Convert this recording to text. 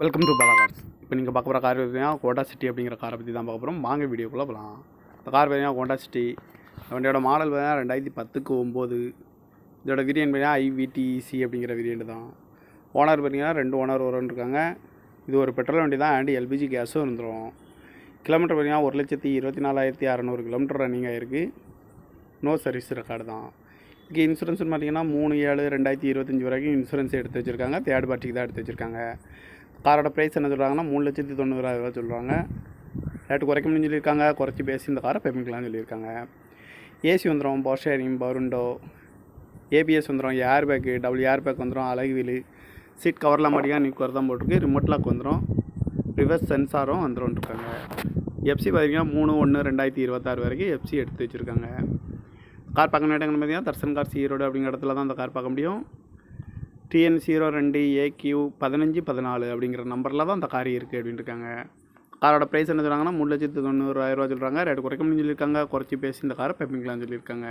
Welcome to Bala cars இப்போ நீங்கள் பார்க்க போகிற கார் பார்த்தீங்கன்னா கோட்டா சிட்டி அப்படிங்கிற காரை பற்றி தான் பார்க்க போகிறோம் வாங்க வீடியோக்குள்ளே போகலாம் இந்த கார் பார்த்தீங்கன்னா கோட்டா சிட்டி வண்டியோட மாடல் பார்த்தீங்கன்னா ரெண்டாயிரத்தி பத்துக்கு ஒம்பது. இதோட விரியன் பார்த்தீங்கன்னா ஐவிடிசி அப்படிங்கிற விரியன்ட் தான். ஓனர் பார்த்தீங்கன்னா ரெண்டு ஓனர் வரும்னு இருக்காங்க. இது ஒரு பெட்ரோல் வண்டி தான் அண்ட் எல்பிஜி கேஸும் வந்துடும் கிலோமீட்டர் பார்த்தீங்கன்னா ஒரு லட்சத்தி இருபத்தி நாலாயிரத்தி அறநூறு கிலோமீட்டர் ரன்னிங் ஆகிருக்கு நோ சர்வீஸ் ரெக்கார்டு தான். இதுக்கு இன்சூரன்ஸ்னு பார்த்தீங்கன்னா மூணு ஏழு ரெண்டாயிரத்தி இருபத்தஞ்சி வரைக்கும் இன்சூரன்ஸ் எடுத்து வச்சுருக்காங்க. தேர்ட் பார்ட்டிக்கு தான் எடுத்து வச்சுருக்காங்க. காரோட ப்ரைஸ் என்ன சொல்கிறாங்கன்னா மூணு லட்சத்தி தொண்ணூறாயிரரூவா சொல்கிறாங்க ரேட்டு குறைக்க முடியும்னு சொல்லியிருக்காங்க. குறைச்சி பேசி இந்த காரை பேமெண்ட்லாம் சொல்லியிருக்காங்க. ஏசி வந்துடும் பவர் ஷேரிங் பவருண்டோ ஏபிஎஸ் வந்துடும் air bag double air bag வந்துடும் அழகு வீலு சீட் கவர்லாம் மாட்டியாக நிற்க தான் போட்டிருக்கு. ரிமோட் லாக் வந்துடும் ரிவர்ஸ் சென்சாரும் வந்துடும் இருக்காங்க எஃப்சி பார்த்தீங்கன்னா மூணு ஒன்று ரெண்டாயிரத்தி இருபத்தாறு வரைக்கும் எஃப்சி எடுத்து வச்சுருக்காங்க. கார் பார்க்க இடங்கள் பார்த்தீங்கன்னா தர்சன் கார் ஈரோடு அப்படிங்கிற இடத்துல தான் அந்த கார் பார்க்க முடியும். டிஎன் ஜீரோ ரெண்டு ஏக்யூ பதினஞ்சு பதினாலு அப்படிங்கிற நம்பரில் தான் அந்த கார் இருக்குது அப்படின்னு இருக்காங்க காரோட ப்ரைஸ் என்ன சொல்கிறாங்கன்னா மூணு லட்சத்து தொண்ணூறாயிரரூவா சொல்கிறாங்க ரேட் குறைக்க முடியும் சொல்லியிருக்காங்க குறைச்சி பேசி இந்த காரை பேப்பிங்களான்னு சொல்லியிருக்காங்க